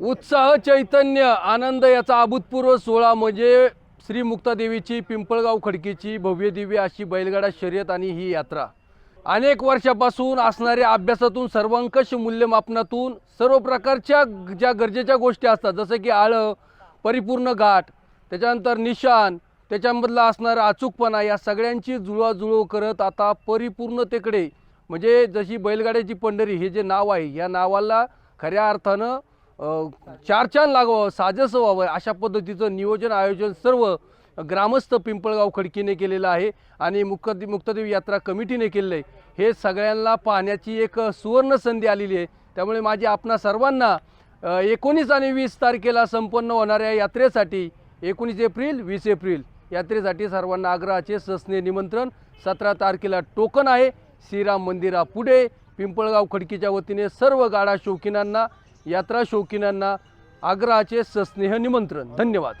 उत्साह चैतन्य आनंद याचा अभूतपूर्व सोहळा म्हणजे श्री मुक्तादेवीची पिंपळगाव खडकीची भव्य दिव्य अशी बैलगाडा शर्यत आणि ही यात्रा. अनेक वर्षापासून असणाऱ्या अभ्यासातून सर्वंकष मूल्यमापनातून सर्व प्रकारच्या ज्या गरजेच्या गोष्टी असतात जसं की आळं परिपूर्ण घाट त्याच्यानंतर निशान त्याच्यामधला असणारा अचूकपणा या सगळ्यांची जुळवाजुळव करत आता परिपूर्णतेकडे म्हणजे जशी बैलगाड्याची पंढरी हे जे नाव आहे या नावाला खऱ्या अर्थानं चार चान लागावं साजसं व्हावं अशा पद्धतीचं नियोजन आयोजन सर्व ग्रामस्थ पिंपळगाव खडकीने केलेलं आहे आणि मुक्तदे मुक्तदेवी यात्रा कमिटीने केलेलं आहे. हे सगळ्यांना पाहण्याची एक सुवर्ण संधी आलेली आहे. त्यामुळे माझी आपणा सर्वांना एकोणीस आणि वीस तारखेला संपन्न होणाऱ्या यात्रेसाठी एकोणीस एप्रिल वीस एप्रिल यात्रेसाठी सर्वांना आग्रहाचे ससने निमंत्रण. सतरा तारखेला टोकन आहे. श्रीराम मंदिरापुढे पिंपळगाव खडकीच्या वतीने सर्व गाडा शौकीनांना यात्रा शौकीनांना आग्रहाचे सस्नेह निमंत्रण. धन्यवाद.